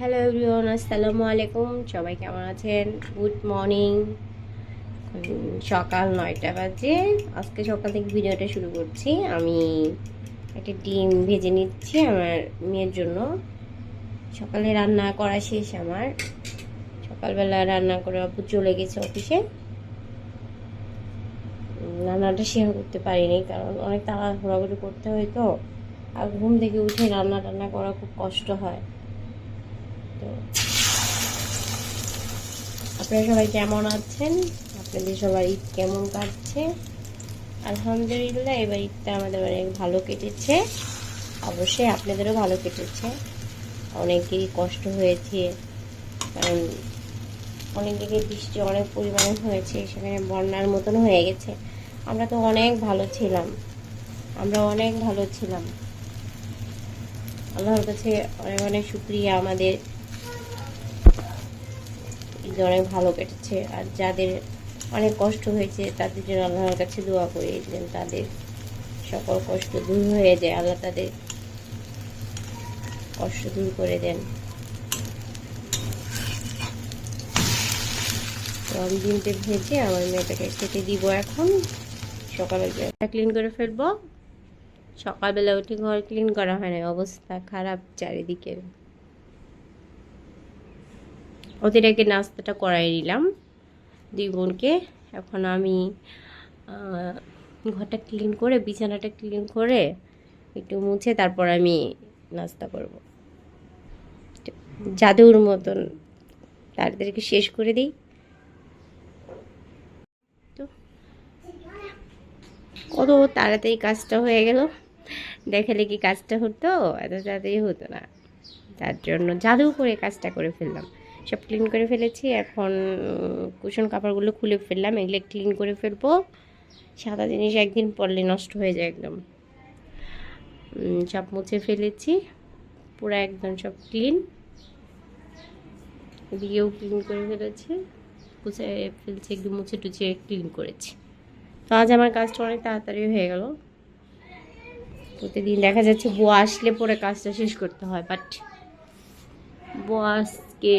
Hello everyone আসসালামু আলাইকুম সবাই কেমন আছেন? গুড মর্নিং সকাল নয়টা বাজে। আজকে সকাল থেকে ভিডিওটা শুরু করছি। আমি একটা ডিম ভেজে নিচ্ছি আমার মেয়ের জন্য। সকালে রান্না করা শেষ আমার। সকালবেলা রান্না করে আপু চলে গেছে অফিসে। রান্নাটা শেয়ার করতে পারিনি কারণ অনেক তাড়াহুড়াহুড়ি করতে হয় তো। আর ঘুম থেকে উঠে রান্না টান্না করা খুব কষ্ট হয়। তো আপনারা সবাই কেমন আছেন? আপনাদের সবার ঈদ কেমন কাটছে? আলহামদুলিল্লাহ, এবার ঈদটা আমাদের অনেক ভালো কেটেছে। অবশ্যই আপনাদেরও ভালো কেটেছে। অনেকেরই কষ্ট হয়েছে, কারণ অনেক দিকে বৃষ্টি অনেক পরিমাণে হয়েছে, সেখানে বন্যার মতন হয়ে গেছে। আমরা তো অনেক ভালো ছিলাম। আমরা অনেক ভালো ছিলাম। আল্লাহর কাছে অনেক অনেক শুক্রিয়া আমাদের ঈদ অনেক ভালো কেটেছে আর যাদের অনেক কষ্ট হয়েছে, তাদের জন্য আল্লাহর কাছে দোয়া করি যেন তাদের সকল কষ্ট দূর হয়ে যায়। আল্লাহ তাদের কষ্ট দূর করে দেন। ডিমটা ভেজে আমার মেয়েটাকে খেতে দিব এখন। সকালে ক্লিন করে ফেলব। সকালবেলা উঠে ঘর ক্লিন করা হয় না অবস্থা খারাপ চারিদিকের। ওদের আগে নাস্তাটা করাই নিলাম। দুই বোনকে। এখন আমি ঘরটা ক্লিন করে, বিছানাটা ক্লিন করে একটু মুছে তারপর আমি নাস্তা করব। জাদুর মতন তাদেরকে শেষ করে দিই। তো, কত তাড়াতাড়ি কাজটা হয়ে গেল। দেখালে কি কাজটা হতো? এত তাড়াতাড়ি হতো না। তার জন্য জাদু করে কাজটা করে ফেললাম। সব ক্লিন করে ফেলেছি। এখন কুশন কাপড়গুলো খুলে ফেললাম, এগুলো ক্লিন করে ফেলব। সাদা জিনিস একদিন পরলে নষ্ট হয়ে যায় একদম। সব মুছে ফেলেছি, পুরো একদম সব ক্লিন এদিকেও ক্লিন করে ফেলেছি, মুছে ফেলছি, একদম মুছে টুছে ক্লিন করেছি। তো আজ আমার কাজটা অনেক তাড়াতাড়ি হয়ে গেল। প্রতিদিন দেখা যাচ্ছে বুয়া আসলে পরে কাজটা শেষ করতে হয় বাট বুয়া আজকে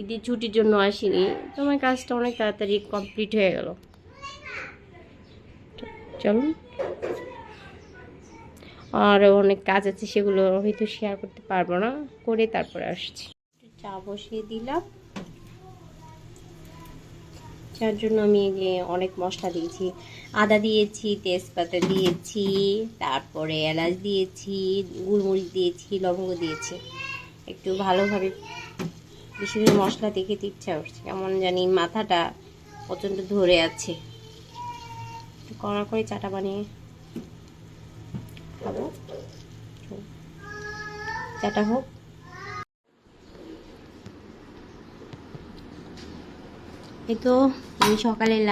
ঈদের ছুটির জন্য আসিনি। তো আমার কাজটা অনেক তাড়াতাড়ি কমপ্লিট হয়ে গেল। চলুন আর অনেক কাজ আছে, সেগুলো হয়তো শেয়ার করতে পারব না। করে তারপরে আসছি। চা বসিয়ে দিলাম। যার জন্য আমি অনেক মশলা দিয়েছি। আদা দিয়েছি, তেজপাতা দিয়েছি, তারপরে এলাচ দিয়েছি গুলমরিচ দিয়েছি, লবঙ্গ দিয়েছি। একটু ভালোভাবে বেশি মশলা দেখে ইচ্ছা করছে, কেমন জানি মাথাটা প্রচণ্ড ধরে আছে। কড়া করে চাটা বানিয়ে খাব। চাটা হোক। এই তো আমি সকালে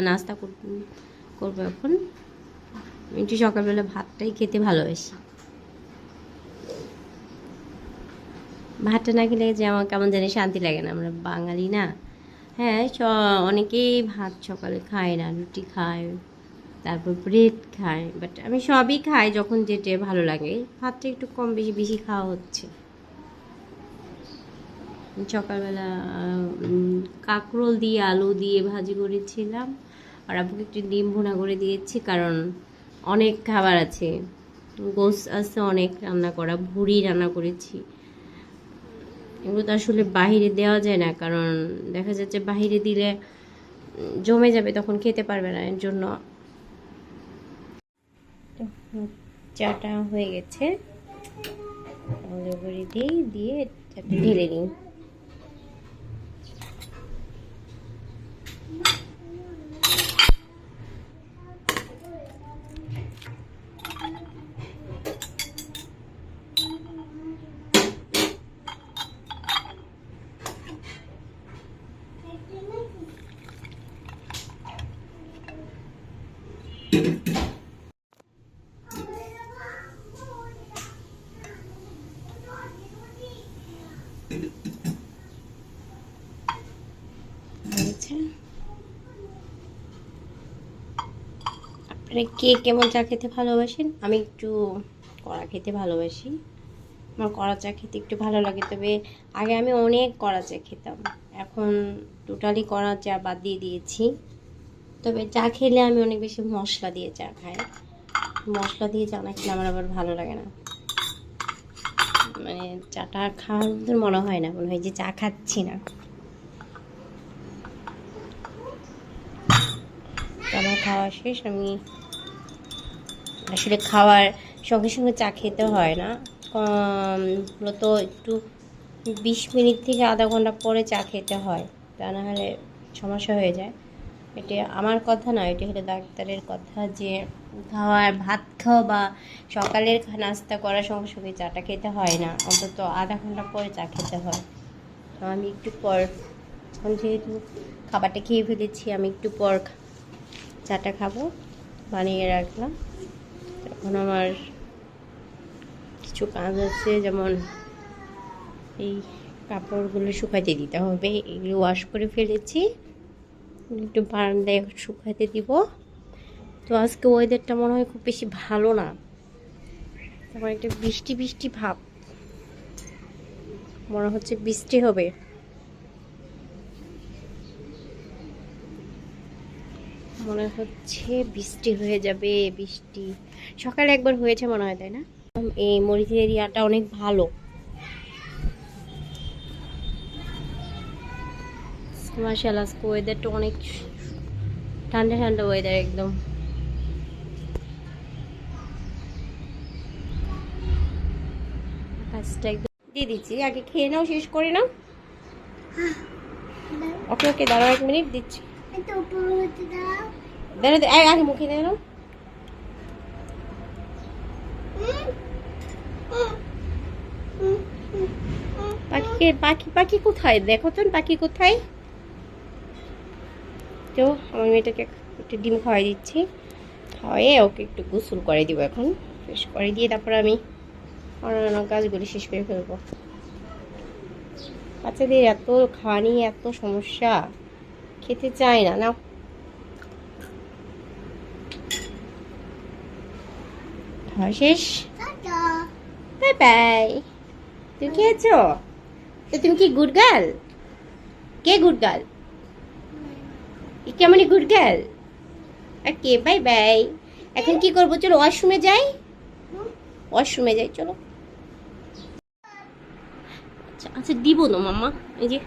নাস্তা কর- করব এখন। একটু সকালবেলা ভাতটাই খেতে ভালোবাসি। ভাতটা না খেলে যে আমার কেমন জানি শান্তি লাগে না। আমরা বাঙালি না। হ্যাঁ স- অনেকেই ভাত সকালে খায় না, রুটি খায়, তারপর ব্রেড খায় বাট আমি সবই খাই যখন যেটা ভালো লাগে। ভাতটা একটু কম বেশি বেশি খাওয়া হচ্ছে। সকালবেলা কাঁকরোল দিয়ে, আলু দিয়ে ভাজি করেছিলাম। আর আপুকে একটু ডিম ভুনা করে দিয়েছি, কারণ অনেক খাবার আছে। গোস আছে, অনেক রান্না করা, ভুড়ি রান্না করেছি। এগুলো তো আসলে বাহিরে দেওয়া যায় না, কারণ দেখা যাচ্ছে বাহিরে দিলে জমে যাবে, তখন খেতে পারবে না, এর জন্য। চাটা হয়ে গেছে। দিয়ে চাটা ঢেলে নিই। হয়েছে আপনারা কে কেমন চা খেতে ভালোবাসেন? আমি একটু কড়া খেতে ভালোবাসি। আমার কড়া চা খেতে একটু ভালো লাগে, তবে আগে আমি অনেক কড়া চা খেতাম। এখন টোটালি কড়া চা বাদ দিয়ে দিয়েছি। তবে চা খেলে আমি অনেক বেশি মশলা দিয়ে চা খাই। মশলা দিয়ে চা না খেলে আমার আবার ভালো লাগে না। মানে চাটা খাওয়ার মনে হয় না, মনে হয় যে চা খাচ্ছি না তো আমার খাওয়া শেষ, আমি আসলে খাওয়ার সঙ্গে সঙ্গে চা খেতে হয় না। মূলত একটু বিশ মিনিট থেকে আধা ঘণ্টা পরে চা খেতে হয়, তা না হলে সমস্যা হয়ে যায়। এটা আমার কথা না, এটা হলো ডাক্তারের কথা যে খাওয়ার ভাত খাওয়া বা সকালের নাস্তা করার সঙ্গে সঙ্গে চাটা খেতে হয় না, অন্তত আধা ঘণ্টা পরে চা খেতে হয়। আমি একটু পর, এখন যেহেতু খাবারটা খেয়ে ফেলেছি, আমি একটু পর চাটা খাব, বানিয়ে রাখলাম। এখন আমার কিছু কাজ আছে, যেমন এই কাপড়গুলো শুকাতে দিতে হবে। এগুলো ওয়াশ করে ফেলেছি। একটু বারান্দায় শুকাতে দিব। তো আজকে ওয়েদারটা মনে হয় খুব বেশি ভালো না। তারপর একটা বৃষ্টি বৃষ্টি ভাব। মনে হচ্ছে বৃষ্টি হবে। মনে হচ্ছে বৃষ্টি হয়ে যাবে বৃষ্টি। সকালে একবার হয়েছে মনে হয় তাই না? এই মরিচের এরিয়াটা অনেক ভালো। মার্শাল আজকে ওয়েদারটা অনেক ঠান্ডা ঠান্ডা ওয়েদার একদম। কাজটা একদম দিয়ে দিচ্ছি। আগে খেয়ে নাও শেষ করে নাও। ওকে ওকে দাঁড়াও এক মিনিট দিচ্ছি। দাঁড়া, আগে মুখে দিয়ে নাও পাখিকে পাখি পাখি কোথায়? দেখো তো পাখি কোথায়? তো আমার মেয়েটাকে একটু ডিম খাওয়াই দিচ্ছি। খাওয়াইয়ে ওকে একটু গোসল করে দিব এখন। ফ্রেশ করে দিয়ে তারপর আমি অন্যান্য কাজগুলি শেষ করে ফেলব। বাচ্চাদের এত খাওয়া এত সমস্যা। খেতে চায় না। না শেষ? বাই বাই তুমি খেয়েছো? তো তুমি কি গুড গার্ল কে good girl কেমনই good girl okay bye bye এখন কি করব? চলো ওয়াশরুমে যাই। ওয়াশরুমে যাই, চলো। আচ্ছা আচ্ছা দিব না, মাম্মা। এই যে,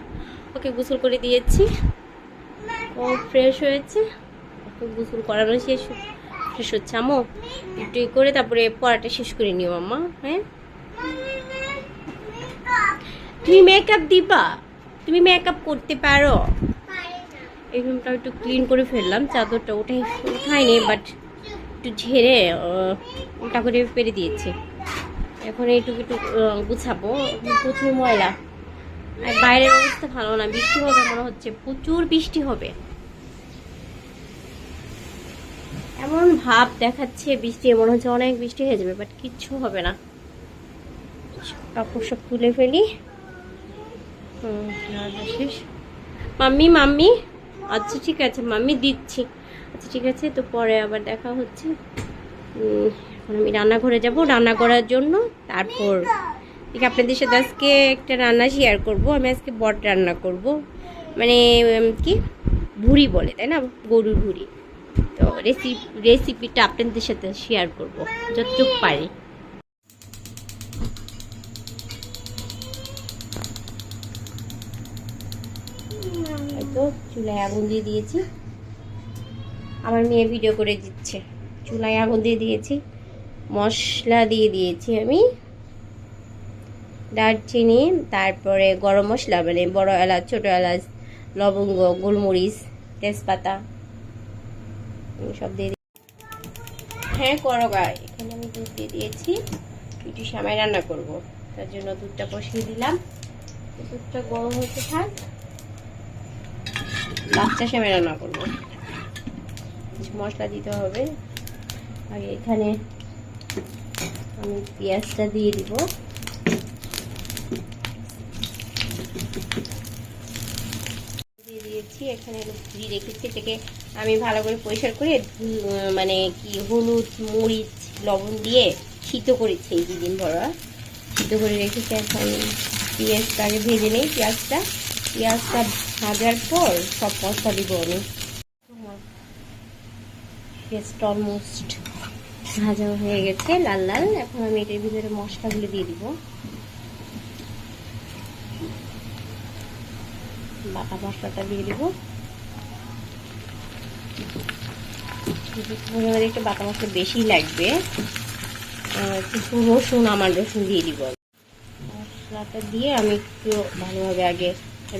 ওকে গোসল করে দিয়েছি। ও ফ্রেশ হয়েছে। ওকে গোসল করানো শেষ শেষ হচ্ছে আমো একটু করে তারপরে পড়াটা শেষ করে নিও মাম্মা হ্যাঁ? তুমি মেকআপ দিবা। তুমি মেকআপ করতে পারো। এই রুমটা একটু ক্লিন করে ফেললাম, চাদরটা ওটাই উঠাইনি বাট একটু ঝেড়ে ওটা করে পেরে দিয়েছি। এখন এইটুকু একটু গুছাবো। প্রচুর ময়লা। আর বাইরের অবস্থা ভালো না, বৃষ্টি হবে মনে হচ্ছে, প্রচুর বৃষ্টি হবে। এমন ভাব দেখাচ্ছে বৃষ্টি, মনে হচ্ছে অনেক বৃষ্টি হয়ে যাবে বাট কিচ্ছু হবে না। কাপড় সব তুলে ফেলি। শেষ। Mummy mummy? আচ্ছা ঠিক আছে, মাম্মি দিচ্ছি। আচ্ছা ঠিক আছে, তো পরে আবার দেখা হচ্ছে। এখন আমি রান্নাঘরে যাব। রান্না করার জন্য তারপর ঠিক আপনাদের সাথে আজকে একটা রান্না শেয়ার করব। আমি আজকে বট রান্না করব। মানে কি? ভুড়ি বলে, তাই না? গরুর ভুড়ি তো রেসিপি রেসিপিটা আপনাদের সাথে শেয়ার করব, যতটুকু পারি। তো, চুলায় আগুন দিয়ে দিয়েছি। আমার মেয়ে ভিডিও করে দিচ্ছে। চুলায় আগুন দিয়ে দিয়েছি। মশলা দিয়ে দিয়েছি আমি। দারচিনি, তারপরে গরম মশলা মানে বড় এলাচ, ছোট এলাচ, লবঙ্গ, গোলমরিচ, তেজপাতা সব দিয়ে হ্যাঁ করো এখানে আমি দুধ দিয়ে দিয়েছি। একটু সামাই রান্না করব। তার জন্য দুধটা বসিয়ে দিলাম। দুধটা গরম হতে থাক। বাচ্চা সেমে রান্না করব। কিছু মশলা দিতে হবে। আগে এখানে আমি পেঁয়াজটা দিয়ে দিব। দিয়েছি এখানে ঘুরি রেখেছি এটাকে আমি ভালো করে পরিষ্কার করে মানে কি হলুদ, মরিচ, লবণ দিয়ে শীত করেছি এই দুদিন ভরা শীত করে রেখেছি এখন পেঁয়াজটা আগে ভেজে নিই পেঁয়াজটা। পেঁয়াজটা ভাজার পর সব মশলা দিব আমি। পেঁয়াজটা অলমোস্ট ভাজা হয়ে গেছে লাল লাল। এখন আমি এটার ভিতরে মশলাগুলো দিয়ে দিব। বাটা মশলাটা দিয়ে দিব। একটু বাটা মশলা বেশি লাগবে। কিছু রসুন, আমার রসুন দিয়ে দিব। মশলাটা দিয়ে আমি একটু ভালোভাবে আগে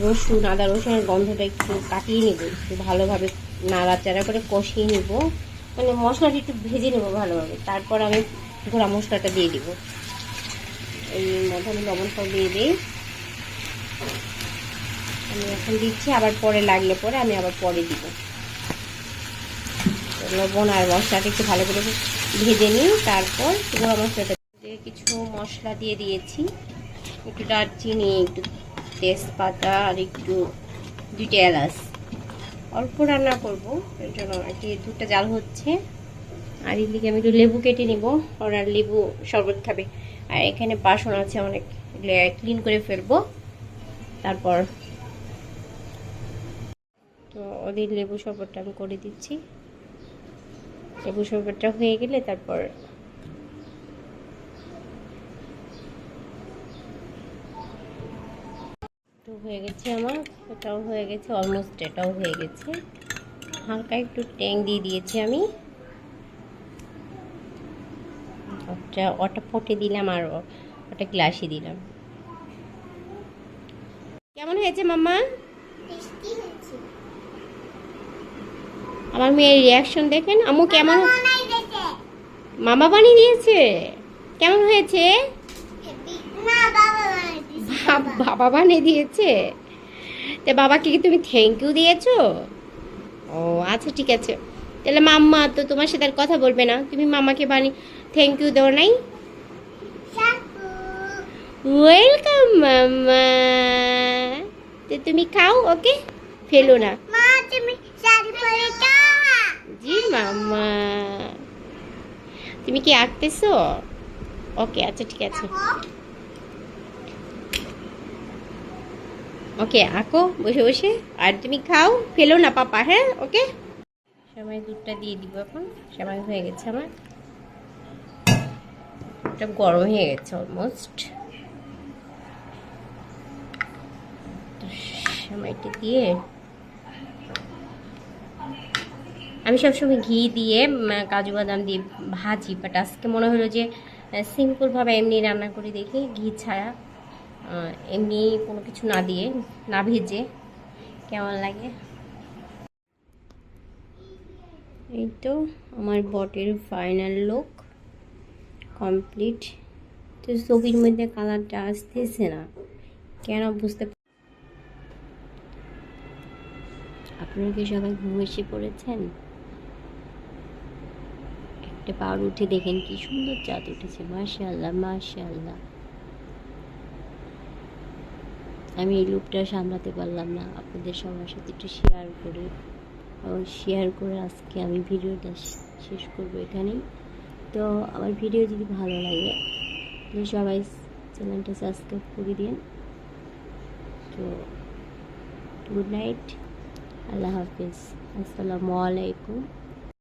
রসুন, আদা রসুনের গন্ধটা একটু কাটিয়ে নিব, একটু ভালোভাবে নাড়াচাড়া করে কষিয়ে নিব। মানে মশলাটা একটু ভেজে নেব ভালোভাবে, তারপর আমি গোড়া মশলাটা দিয়ে দিব। এই মধ্যে আমি লবণ সব দিয়ে দিই। আমি এখন দিচ্ছি, আবার পরে লাগলে পরে আমি আবার পরে দিব। লবণ আর মশলাটা একটু ভালো করে ভেজে নিই, তারপর গোড়া মশলাটা কিছু মশলা দিয়ে দিয়েছি। একটু দারচিনি, একটু তেজপাতা আর একটু, দুইটা এলাচ। অল্প রান্না করব, এর জন্য আর কি দুধটা জাল হচ্ছে। আর এদিকে আমি একটু লেবু কেটে নিব ওনার লেবু শরবত খাবে। আর এখানে বাসন আছে অনেক ক্লিন করে ফেলব। তারপর তো ওদের লেবু শরবতটা আমি করে দিচ্ছি। লেবু শরবতটা হয়ে গেলে তারপর তো হয়ে গেছে আমার, এটাও হয়ে গেছে অলমোস্ট এটাও হয়ে গেছে। হালকা একটু ট্যাং দিয়ে দিয়েছি আমি। ওটা ওটা পটে দিলাম আর ওটা গ্লাসে দিলাম। কেমন হয়েছে মাম্মা? আমার মেয়ের রিয়াকশন দেখেন আম্মু কেমন মামা বানিয়ে দিয়েছে? কেমন হয়েছে? বাবা বানিয়ে দিয়েছে তা বাবাকে কি তুমি থ্যাংক ইউ দিয়েছ? ও আচ্ছা ঠিক আছে। তাহলে মাম্মা তো তোমার সাথে আর কথা বলবে না। তুমি মামাকে বানিয়ে থ্যাংক ইউ দেও নাই। Welcome mamma. তো তুমি খাও ওকে? ফেলো না। জি মাম্মা তুমি কি আঁকতেছো? ওকে আচ্ছা ঠিক আছে। ওকে, আঁকো, বসে বসে। আর তুমি খাও, ফেলো না, পাপা হ্যাঁ ওকে? সময় দুধটা দিয়ে দিব এখন। সময় হয়ে গেছে আমার। গরম হয়ে গেছে অলমোস্ট সময়টা দিয়ে আমি সবসময় ঘি দিয়ে কাজু বাদাম দিয়ে ভাজি বাট আজকে মনে হলো যে সিম্পলভাবে এমনি রান্না করে দেখি, ঘি ছাড়া। এমনি কোনো কিছু না দিয়ে, না ভেজে, কেমন লাগে? এই তো আমার বটের ফাইনাল লুক কমপ্লিট তো ছবির মধ্যে কালারটা আসতেছে না। কেন বুঝতে আপনারা কি সবাই ঘুম এসে পড়েছেন? একটা পাউর উঠে দেখেন কি সুন্দর চাঁদ উঠেছে, মাশাআল্লাহ মাশাআল্লাহ। আমি এই লুপটা সামলাতে পারলাম না, আপনাদের সবার সাথে একটু শেয়ার করে। শেয়ার করে আজকে আমি ভিডিওটা শেষ করব এখানেই। তো আমার ভিডিও যদি ভালো লাগে, তাহলে সবাই চ্যানেলটা সাবস্ক্রাইব করে দিন। তো গুড নাইট আল্লাহ হাফিজ, আসসালামু আলাইকুম।